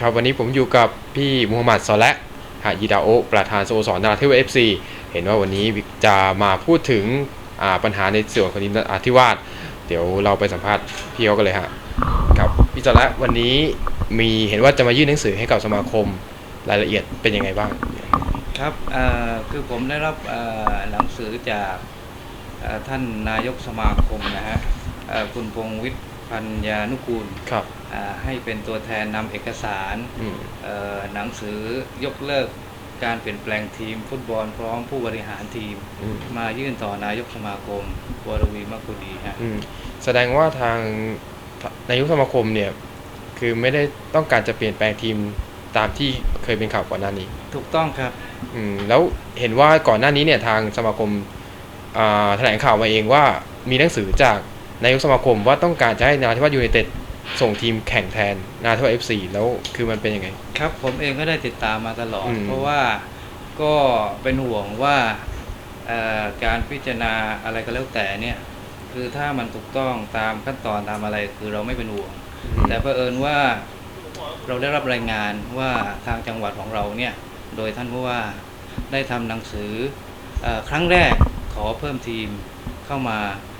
ครับวันนี้ผมอยู่กับพี่มูฮัมหมัดซอและหายิดาโอประธานสโมสรนาราธิวาสเอฟซีเห็นว่าวันนี้จะมาพูดถึงปัญหาในส่วนของทีมนาธิวาสเดี๋ยวเราไปสัมภาษณ์พี่เขากันเลยฮะครับพี่ซอละวันนี้มีเห็นว่าจะมายื่นหนังสือให้กับสมาคมรายละเอียดเป็นยังไงบ้าง ครับคือผมได้รับหนังสือจากท่านนายกสมาคมนะฮะคุณพงวิทย์ พันยานุกูลครับอ่าให้เป็นตัวแทนนำเอกสารอืมเอ่อหนังสือยกเลิกการเปลี่ยนแปลงทีมฟุตบอลพร้อมผู้บริหารทีมอืมมายื่นต่อนายกสมาคมวรวีมกุดีฮะอืมแสดงว่าทางนายกสมาคมเนี่ยคือไม่ได้ต้องการจะเปลี่ยนแปลงทีมตามที่เคยเป็นข่าวก่อนหน้านี้ ถูกต้องครับอืมแล้วเห็นว่าก่อนหน้านี้เนี่ยทางสมาคมอ่าแถลงข่าวมาเองว่ามีหนังสือจาก นายกสมาคมว่าต้องการจะให้นาราธิวาสยูไนเต็ดส่งทีมแข่งแทนนาราธิวาสเอฟซีแล้วคือมันเป็นยังไง ครับผมเองก็ได้ติดตามมาตลอด อืม เพราะว่าก็เป็นห่วงว่าเอ่อการพิจารณาอะไรก็แล้วแต่เนี่ย คือถ้ามันถูกต้องตามขั้นตอนตามอะไรคือเราไม่เป็นห่วง แต่เผอิญว่าเราได้รับรายงานว่าทางจังหวัดของเราเนี่ย โดยท่านผู้ว่าได้ทำหนังสือเออครั้งแรกขอเพิ่มทีมเข้ามาอ่า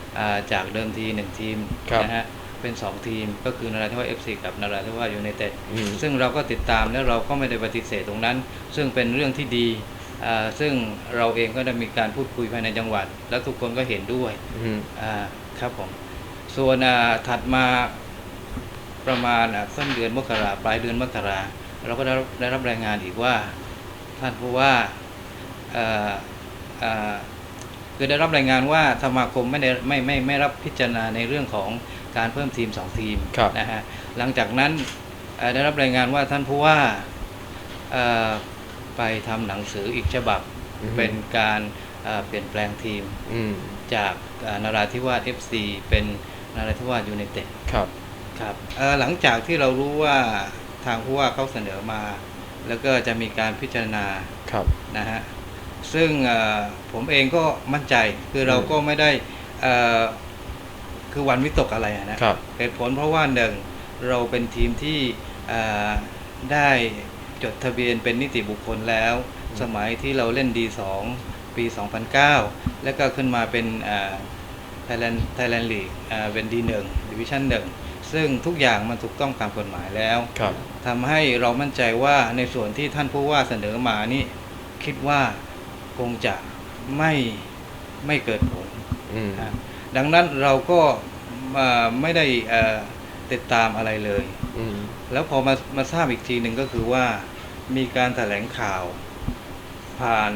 จากเดิมทีหนึ่งทีมครับนะฮะเป็นสองทีมก็คือนราธิวาสเอฟซีกับนราธิวาสยูไนเต็ดอืมซึ่งเราก็ติดตามแล้วเราก็ไม่ได้ปฏิเสธตรงนั้น ซึ่งเป็นเรื่องที่ดีอ่าซึ่งเราเองก็ได้มีการพูดคุยภายในจังหวัด แล้วทุกคนก็เห็นด้วยอืมอ่าครับผมส่วนอ่าถัดมาประมาณอ่าต้นเดือนมกราปลายเดือนมกราเราก็ได้รับได้รับรายงานอีกว่า ท่านผู้ว่าเอ่ออ่า คือได้รับรายงานว่าสมาคมไม่ได้ไม่ไม่ไม่รับพิจารณาในเรื่องของการเพิ่มทีมสองทีมครับนะฮะหลังจากนั้นเอ่อได้รับรายงานว่าท่านผู้ว่าเอ่อไปทำหนังสืออีกฉบับอืมเป็นการเอ่อเปลี่ยนแปลงทีมอืมจากเอ่อนาราธิวาส FC เป็นนาราธิวาสยูไนเต็ดครับครับเอ่อหลังจากที่เรารู้ว่าทางผู้ว่าเขาเสนอมา แล้วก็จะมีการพิจารณาครับนะฮะ ซึ่งเอ่อผมเองก็มั่นใจคือเราอืมก็ไม่ได้เอ่อคือวันวิตกอะไรอะนะครับเหตุผลเพราะว่าหนึ่งเราเป็นทีมที่เอ่อได้จดทะเบียนเป็นนิติบุคคลแล้วอืมสมัยที่เราเล่น D2 ปี 2009 แล้วก็ขึ้นมาเป็นไทยแลนด์ไทยแลนด์ลีกเป็น D1 ดิวิชั่น1ซึ่งทุกอย่างมันถูกต้องตามกฎหมายแล้วครับทำให้เรามั่นใจว่าในส่วนที่ท่านผู้ว่าเสนอมานี่คิดว่า คงจะไม่ไม่เกิดผลอืม นะดังนั้นเราก็มาไม่ได้เอ่อติดตามอะไรเลย อืม แล้วพอมามาทราบอีกทีหนึ่งก็คือว่ามีการแถลงข่าวผ่าน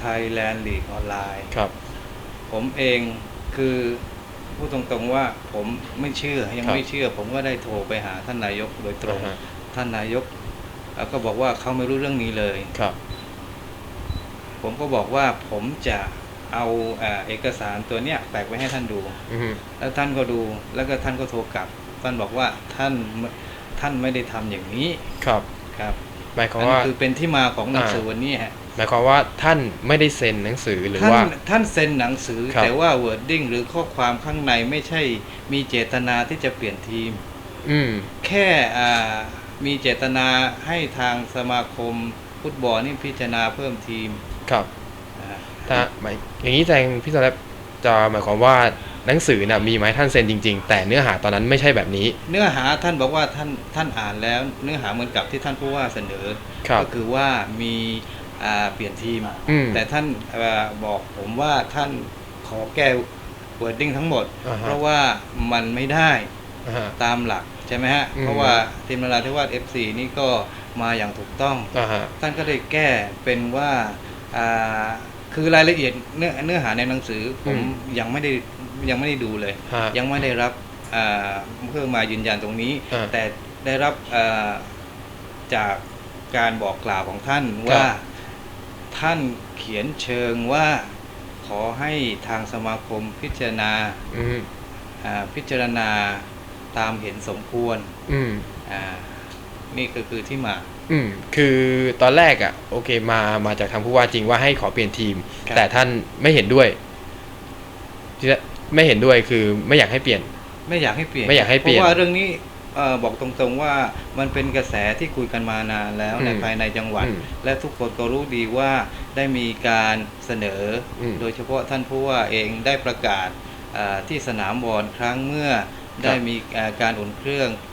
ไทยแลนด์ลีกออนไลน์ ครับ ผมเองคือพูดตรงๆว่าผมไม่เชื่อยังครับ ไม่เชื่อ ผมก็ได้โทรไปหาท่านนายกโดยตรง อ่าฮะท่านนายกเอ่อก็บอกว่าเขาไม่รู้เรื่องนี้เลย ครับ ผมก็บอกว่าผมจะเอาเอ่อเอกสารตัวเนี้ยแบกไว้ให้ท่านดูอืมแล้วท่านก็ดูแล้วก็ท่านก็โทรกลับ ท่านบอกว่าท่านท่านไม่ได้ทำอย่างนี้ครับครับหมายความอันว่านี้คือเป็นที่มาของหนังสืออ่าวันนี้ฮะหมายความว่าท่านไม่ได้เซ็นหนังสือหรือท่านว่าท่านเซ็นหนังสือครับแต่ว่า wording หรือข้อความข้างในไม่ใช่มีเจตนาที่จะเปลี่ยนทีม อืมแค่อ่ามีเจตนาให้ทางสมาคมฟุตบอลนี่พิจารณาเพิ่มทีม ครับนะฮะถ้าหมายอย่างนี้แจงพี่สแลบจะหมายความว่าหนังสือน่ะมีไหมาให้ท่านเซ็นจริง ๆ แต่เนื้อหาตอนนั้นไม่ใช่แบบนี้ เนื้อหาท่านบอกว่าท่านท่านอ่านแล้ว เนื้อหาเหมือนกับที่ท่านผู้ว่าเสนอครับก็คือว่ามีอ่าเปลี่ยนทีมอืมแต่ท่านเอ่อบอกผมว่าท่านขอแก้ wording ทั้งหมดอ่าฮะเพราะว่ามันไม่ได้อ่าฮะตามหลักใช่ไหมฮะอืมเพราะว่าทีมนราธิวาส FC นี่ก็มาอย่างถูกต้องอ่าฮะท่านก็ได้แก้เป็นว่าอ่า คือรายละเอียดเนื้อเนื้อหาในหนังสือผมยังไม่ได้ยังไม่ได้ดูเลยฮะยังไม่ได้รับอ่าเพื่อมายืนยันตรงนี้อ่าแต่ได้รับอ่าจากการบอกกล่าวของท่านว่าท่านเขียนเชิงว่าขอให้ทางสมาคมพิจารณาอืมอ่าพิจารณาตามเห็นสมควรอืมอ่านี่ก็คือที่มา อืมคือตอนแรกอะ โอเคมามาจากทางผู้ว่าจริงว่าให้ขอเปลี่ยนทีม ครับ แต่ท่านไม่เห็นด้วยที่ไม่เห็นด้วยคือไม่อยากให้เปลี่ยน ไม่อยากให้เปลี่ยนไม่อยากให้เปลี่ยนเพราะว่าเรื่องนี้เออบอกตรงๆว่ามันเป็นกระแสที่คุยกันมานานแล้วอืมในภายในจังหวัด อืมและทุกคนก็รู้ดีว่าได้มีการเสนออมโดยเฉพาะท่านผู้ว่าเองได้ประกาศอ่าที่สนามบอลครั้งเมื่อได้มีอ่าการอุ่นเครื่องอา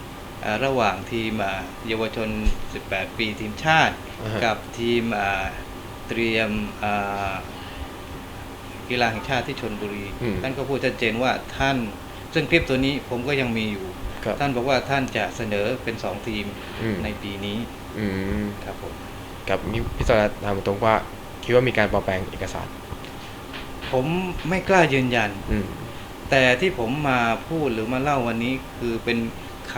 ระหว่างทีมอ่าเยาวชน 18 ปีทีมชาติอ่าฮะกับทีมอ่าเตรียมอ่ากีฬาแห่งชาติที่ชนบุรีอืมท่านก็พูดชัดเจนว่าท่าน ซึ่งคลิปตัวนี้ผมก็ยังมีอยู่ครับท่านบอกว่าท่านจะเสนอเป็นสองทีมอืมในปีนี้อืมครับผมกับนี่พี่สรัตถามตรงว่าคิดว่ามีการปลอมแปลงเอกสาร ผมไม่กล้ายืนยันอืมแต่ที่ผมมาพูดหรือมาเล่าวันนี้คือเป็น ค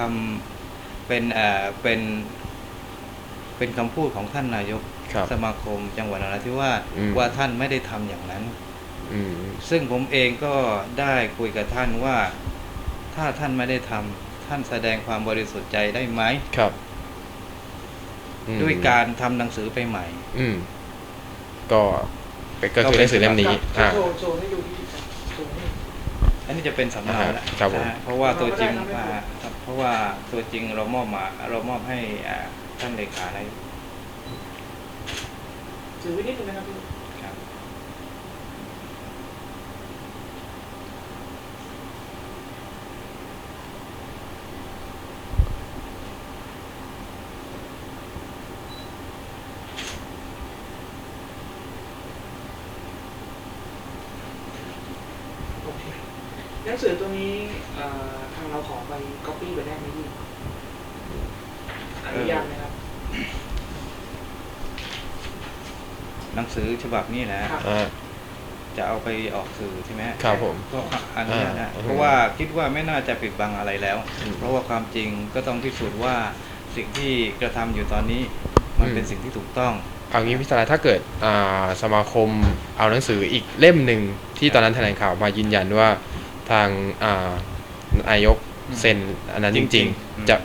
ำเป็นเอ่อเป็นเป็นคำพูดของท่านนายกครับสมาคมจังหวัดนราธิวาสอืมว่าท่านไม่ได้ทำอย่างนั้นอืมซึ่งผมเองก็ได้คุยกับท่านว่าถ้าท่านไม่ได้ทำท่านแสดงความบริสุทธิ์ใจได้ไหมครับอืมด้วยการทำหนังสือไปใหม่ อืมก็เป็นก็คือหนังสือเล่มนี้อ่าโชว์โชว์ให้ดูที่โชว์ให้อันนี้จะเป็นสำเนาแล้วครับผมนะฮะเพราะว่าตัวจริงเราก็ได้อ่าค ราะว่าตัวจริงเรามอบมาเรามอบให้ท่านเลขาในถือไว้นิดนึงนะครับพี่ ครับ โอเคหนังสือตัวนี้เอ่อทางเราขอไป ก๊อปปี้ไปได้ไหมพี่อนุญาตไหมครับ หนังสือฉบับนี้นะครับอ่า จะเอาไปออกสื่อใช่ไหมฮะครับผม ก็อนุญาตได้อ่า เพราะว่าคิดว่าไม่น่าจะปิดบังอะไรแล้ว อืมเพราะว่าความจริงก็ต้องพิสูจน์ว่าสิ่งที่กระทำอยู่ตอนนี้ มันอืม เป็นสิ่งที่ถูกต้อง เอางี้พี่สรัตถ้าเกิดอ่าสมาคมเอาหนังสืออีกเล่มหนึ่งที่ตอนนั้นแถลงข่าวมายืนยันว่าทางอ่านายกอืม เซ็นอันนั้นจจริริงงๆอืมๆจะ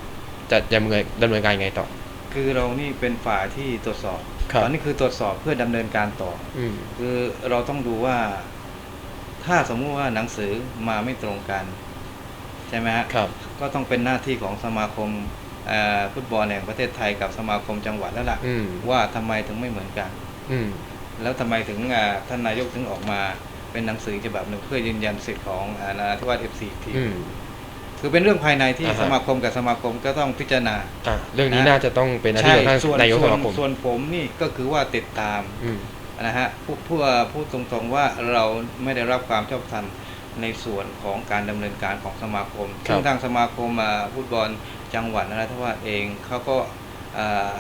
จะดำเนินดำเนินการยังไงต่อ คือเรานี่เป็นฝ่ายที่ตรวจสอบครับ ตอนนี้คือตรวจสอบเพื่อดำเนินการต่อ อืม คือเราต้องดูว่า ถ้าสมมุติว่าหนังสือมาไม่ตรงกัน ใช่ไหมฮะครับ ก็ต้องเป็นหน้าที่ของสมาคมเอ่อฟุตบอลแห่งประเทศไทยกับสมาคมจังหวัดแล้วล่ะ อืม ว่าทำไมถึงไม่เหมือนกัน อืม แล้วทำไมถึงอ่าท่านนายกถึงออกมาเป็นหนังสือฉบับหนึ่งเพื่อยืนยันสิทธิ์ของอานาธิวาสเอฟซีทีอืม คือเป็นเรื่องภายในที่อ่าฮะ สมาคมกับสมาคมก็ต้องพิจารณา อะเรื่องนี้นะน่าจะต้องเป็นหน้าที่ของท่านส่วนนายกส่สวนมาคมส่วนผมนี่ก็คือว่าติดตามอืม นะฮะพูดพูดพูดตรงๆว่าเราไม่ได้รับความชอบธรรมในส่วนของการดำเนินการของสมาคมครับ ซึ่งทางสมาคมอ่าฟุตบอลจังหวัดนราธิวาสเองเขาก็อ่า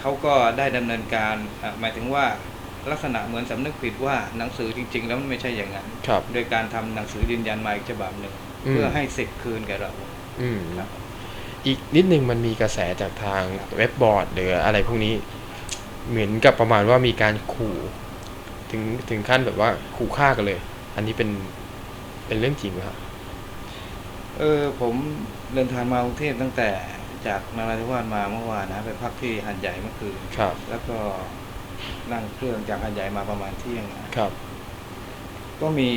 เขาก็ได้ดำเนินการอ่าหมายถึงว่าลักษณะเหมือนสำนึกผิดว่าหนังสือจริง ๆ แล้วมันไม่ใช่อย่างนั้น ครับ โดยการทำหนังสือยืนยันมาอีกฉบับหนึ่งอืม เพื่อให้สิทธิ์คืนแก่เราอืมครับอีกนิดนึงมันมีกระแสจากทางเว็บบอร์ดหรืออะไรพวกนี้ เหมือนกับประมาณว่ามีการขู่ ถึงถึงขั้นแบบว่าขู่ฆ่ากันเลย อันนี้เป็นเป็นเรื่องจริงไหมครับเออผมเดินทางมากรุงเทพตั้งแต่จากนราธิวาสมาเมื่อวานนะไปพักที่หันใหญ่เมื่อคืนครับ แล้วก็นั่งเครื่องจากหันใหญ่มาประมาณเที่ยงนะครับ ก็มี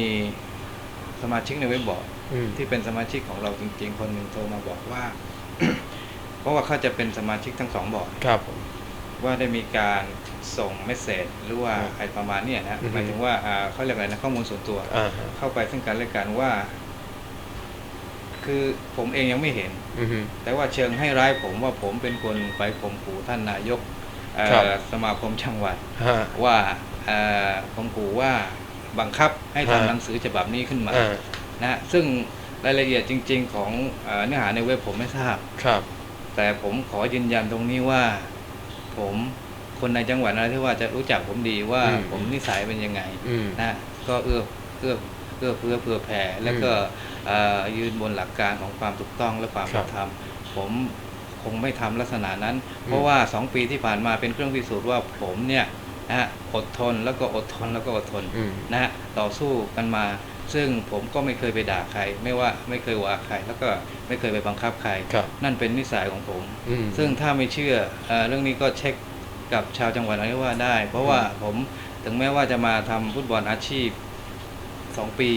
สมาชิกในเว็บบอร์ดอืม ที่เป็นสมาชิกของเราจริง ๆ คนหนึ่งโทรมาบอกว่า เพราะว่าเขาจะเป็นสมาชิกทั้งสองบอร์ดครับผมว่าได้มีการส่งเมสเซจหรือว่าครับอะไรประมาณเนี้ยนะอือฮึหมายถึงว่าอ่าเขาเรียกอะไรนะข้อมูลส่วนตัวอ่าฮะเข้าไปซึ่งกันและกันว่า คือผมเองยังไม่เห็นอือฮึแต่ว่าเชิงให้ร้ายผมว่าผมเป็นคนไปข่มขู่ท่านนายกเอ่อครับสมาคมจังหวัดฮะว่าเอ่อข่มขู่ว่าบังคับให้ฮะทำหนังสือฉบับนี้ขึ้นมาอ่า นะฮะซึ่งรายละเอียดจริง ๆ ของเอ่อเนื้อหาในเว็บผมไม่ทราบ ครับ แต่ผมขอยืนยันตรงนี้ว่า ผมคนในจังหวัดนราธิวาสจะรู้จักผมดีว่าอืม ผมนิสัยเป็นยังไง อืม นะก็เอื้อเอื้อเอื้อเพื่อเพื่อแผ่แล้วก็เอ่อยืนบนหลักการของความถูกต้องและความครัเป็บนธรรมผมคงไม่ทำลักษณะนั้นอืมเพราะว่าสองปีที่ผ่านมาเป็นเครื่องพิสูจน์ว่าผมเนี่ยนะฮะอดทนแล้วก็อดทนแล้วก็อดทนอืม นะฮะต่อสู้กันมา ซึ่งผมก็ไม่เคยไปด่าใคร ไม่ว่าไม่เคยว่าใคร แล้วก็ไม่เคยไปบังคับใครครับนั่นเป็นนิสัยของผมอืมซึ่งถ้าไม่เชื่อเออเรื่องนี้ก็เช็คกับชาวจังหวัดนราธิวาสได้ เพราะว่าผมถึงแม้ว่าจะมาทำฟุตบอลอาชีพ 2 ปี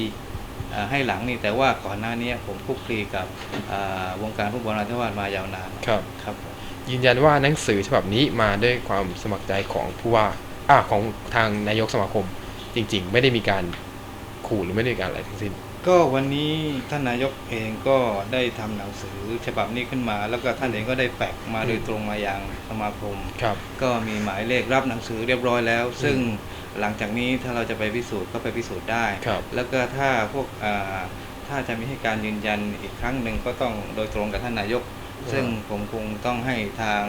อ่าให้หลังนี่แต่ว่าก่อนหน้านี้ผมคลุกคลีกับอ่าวงการฟุตบอลนราธิวาสมายาวนานครับครับผมยืนยันว่าหนังสือฉบับนี้มาด้วยความสมัครใจของผู้ว่าอ่าของทางนายกสมาคมจริง ๆ ไม่ได้มีการ ขู่หรือไม่ได้มีการอะไรทั้งสิ้น ก็วันนี้ท่านนายกเองก็ได้ทำหนังสือฉบับนี้ขึ้นมา แล้วก็ท่านเองก็ได้แปะมาโดยตรงมายังสมาคมครับก็มีหมายเลขรับหนังสือเรียบร้อยแล้ว ซึ่งหลังจากนี้ถ้าเราจะไปพิสูจน์ก็ไปพิสูจน์ได้ครับแล้วก็ถ้าพวกอ่าถ้าจะมีให้การยืนยันอีกครั้งหนึ่งก็ต้องโดยตรงกับท่านนายก ซึ่งผมคงต้องให้ทาง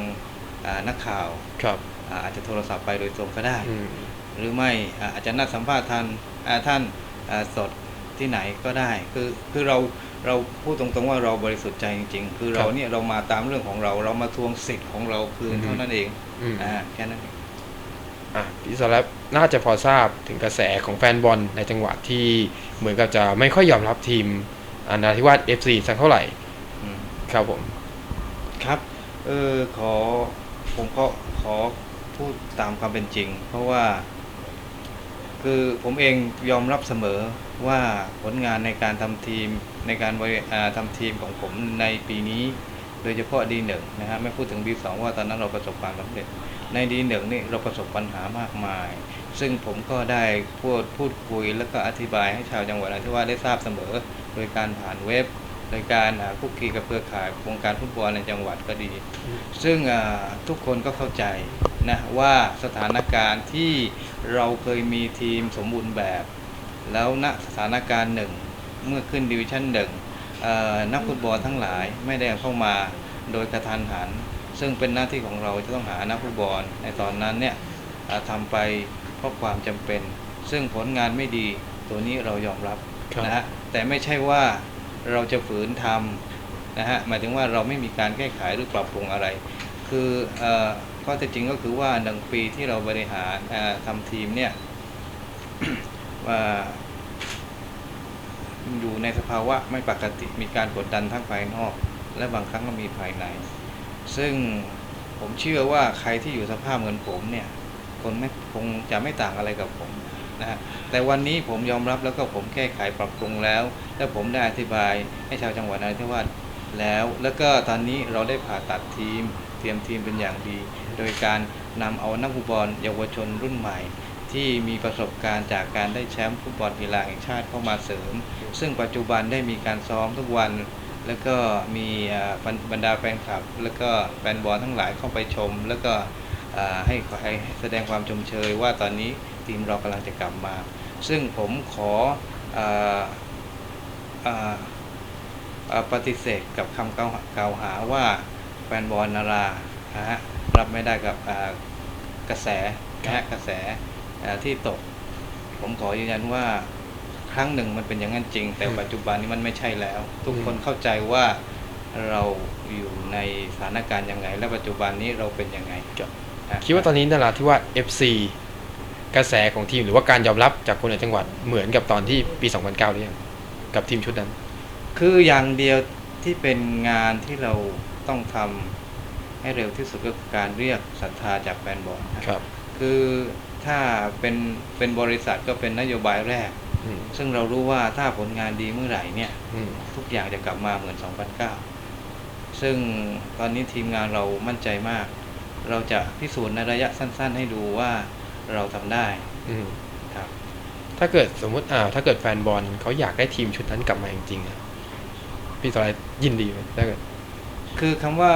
อ่านักข่าวครับอ่าอาจจะโทรศัพท์ไปโดยตรงก็ได้อืมหรือไม่อ่าอาจจะนัดสัมภาษณ์ท่านอ่าท่านอ่า สดที่ไหนก็ได้ คือคือเราเราพูดตรงๆว่าเราบริสุทธิ์ใจจริง ๆ คือเราเนี่ยเรามาตามเรื่องของเรา เรามาทวงสิทธิ์ของเราคืนเท่านั้นเองอืมอ่าแค่นั้นเองอะพี่สลับน่าจะพอทราบถึงกระแสของแฟนบอลในจังหวัดที่เหมือนกับจะไม่ค่อยยอมรับทีมอานาธิวาส FC สักเท่าไหร่อืมครับผม ครับเออขอผมก็ขอพูดตามความเป็นจริง เพราะว่า คือผมเองยอมรับเสมอว่าผลงานในการทำทีมในการบริอ่าทำทีมของผมในปีนี้ โดยเฉพาะดีหนึ่งนะฮะไม่พูดถึงดีสองว่าตอนนั้นเราประสบความสำเร็จ ในดีหนึ่งนี่เราประสบปัญหามากมาย ซึ่งผมก็ได้พูดพูดคุยแล้วก็อธิบายให้ชาวจังหวัดนราธิวาสได้ทราบเสมอ โดยการผ่านเว็บโดยการคุกคีกับเครือข่ายวงการฟุตบอลในจังหวัดก็ดี ซึ่งทุกคนก็เข้าใจ นะว่าสถานการณ์ที่เราเคยมีทีมสมบูรณ์แบบ แล้วณสถานการณ์หนึ่งเมื่อขึ้นดิวิชั่นหนึ่งเอ่อนักฟุตบอลทั้งหลายไม่ได้เข้ามาโดยกระทันหัน ซึ่งเป็นหน้าที่ของเราจะต้องหานักฟุตบอลในตอนนั้นเนี่ยอ่าทำไปเพราะความจำเป็น ซึ่งผลงานไม่ดีตัวนี้เรายอมรับครับนะฮะแต่ไม่ใช่ว่าเราจะฝืนทำนะฮะหมายถึงว่าเราไม่มีการแก้ไขหรือปรับปรุงอะไร คือเอ่อ ข้อเท็จจริงก็คือว่าหนึ่งปีที่เราบริหารทำทีมเนี่ยว่าอยู่ในสภาวะไม่ปกติมีการกดดันทั้งภายนอก และบางครั้งก็มีภายใน ซึ่งผมเชื่อว่าใครที่อยู่สภาพเหมือนผมเนี่ยคนไม่คงจะไม่ต่างอะไรกับผมนะฮะแต่วันนี้ผมยอมรับแล้วก็ผมแก้ไขปรับปรุงแล้ว และผมได้อธิบายให้ชาวจังหวัดนราธิวาสแล้ว แล้วก็ตอนนี้เราได้ผ่าตัดทีม เตรียมทีมเป็นอย่างดี โดยการนำเอานักฟุตบอลเยาวชนรุ่นใหม่ ที่มีประสบการณ์จากการได้แชมป์ฟุตบอลกีฬาแห่งชาติเข้ามาเสริม ซึ่งปัจจุบันได้มีการซ้อมทุกวัน แล้วก็มีบรรดาแฟนคลับ แล้วก็แฟนบอลทั้งหลายเข้าไปชม แล้วก็ให้แสดงความชมเชยว่าตอนนี้ทีมเรากำลังจะกลับมา ซึ่งผมขออออปฏิเสธกับคำกล่าวหาว่า แฟนบอลนารานะฮะรับไม่ได้กับอ่ากระแสนะฮะกระแสอ่าที่ตก ผมขอยืนยันว่าครั้งหนึ่งมันเป็นอย่างนั้นจริง แต่อืมปัจจุบันนี้มันไม่ใช่แล้ว ทุกอืมคนเข้าใจว่าเราอยู่ในสถานการณ์ยังไง และปัจจุบันนี้เราเป็นยังไงนะคิดว่าตอนนี้นาราธิวาส FC กระแสของทีมหรือว่าการยอมรับจากคนในจังหวัดเหมือนกับตอนที่ปี 2009หรือยังกับทีมชุดนั้น คืออย่างเดียวที่เป็นงานที่เรา ต้องทำให้เร็วที่สุดก็คือการเรียกศรัทธาจากแฟนบอลนะครับ คือถ้าเป็นเป็นบริษัทก็เป็นนโยบายแรกอืมซึ่งเรารู้ว่าถ้าผลงานดีเมื่อไหร่เนี่ยอืมทุกอย่างจะกลับมาเหมือน 2009 ซึ่งตอนนี้ทีมงานเรามั่นใจมาก เราจะพิสูจน์ในระยะสั้น ๆ ให้ดูว่าเราทำได้อืมครับ ถ้าเกิดสมมติอ่าถ้าเกิดแฟนบอลเขาอยากได้ทีมชุดนั้นกลับมาจริงๆอะพี่สไลด์ยินดีไหมถ้าเกิด คือคำว่า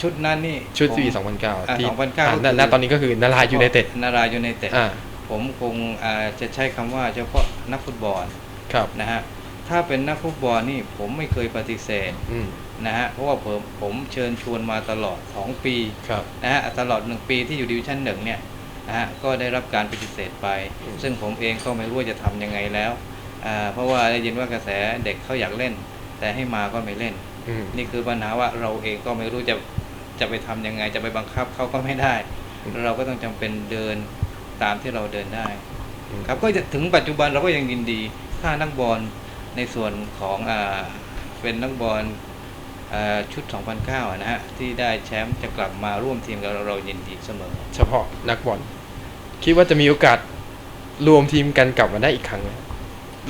ชุดนั้นนี่ชุดผมปีอ่า2009ที่2009อ่าก็คือณณตอนนี้ก็คือนารายูไนเต็ดนารายูไนเต็ดอ่าผมคงอ่าจะใช้คำว่าเฉพาะนักฟุตบอลครับนะฮะถ้าเป็นนักฟุตบอลนี่ผมไม่เคยปฏิเสธอืมนะฮะเพราะว่าผมผมเชิญชวนมาตลอด 2 ปีครับนะฮะตลอด 1 ปีที่อยู่ดิวิชั่นหนึ่งเนี่ยนะฮะก็ได้รับการปฏิเสธไปอืมซึ่งผมเองก็ไม่รู้ว่าจะทำยังไงแล้วอ่าเพราะว่าได้ยินว่ากระแสเด็กเขาอยากเล่น แต่ให้มาก็ไม่เล่นอืม นี่คือปัญหาว่าเราเองก็ไม่รู้จะจะไปทำยังไง จะไปบังคับเขาก็ไม่ได้อืมเราก็ต้องจำเป็นเดินตามที่เราเดินได้อืมครับก็จะถึงปัจจุบันเราก็ยังยินดี ถ้านักบอลในส่วนของอ่าเป็นนักบอลอ่าชุด 2009อะนะฮะ ที่ได้แชมป์จะกลับมาร่วมทีมกับเราเรายินดีเสมอ เฉพาะนักบอลคิดว่าจะมีโอกาสรวมทีมกันกลับมาได้อีกครั้งไหม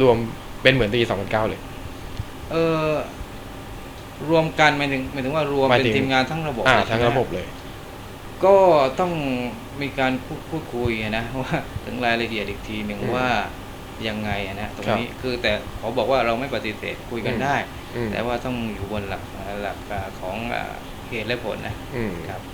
รวมเป็นเหมือนปี 2009 เลย เออ รวมกันหมายถึงหมายถึงว่ารวมหมายเป็นถึงทีมงานทั้งระบบอ่าเลยทั้งใช่ไหมระบบเลย ก็ต้องมีการพูดพูดคุยนะว่าถึงรายละเอียดอีกทีหนึ่งอืมว่ายังไงอะนะตรงครับนี้คือแต่ขอบอกว่าเราไม่ปฏิเสธคุยกันอืม ได้ อืมแต่ว่าต้องอยู่บนหลักหลักของอ่าเหตุและผลนะอืม ครับครับ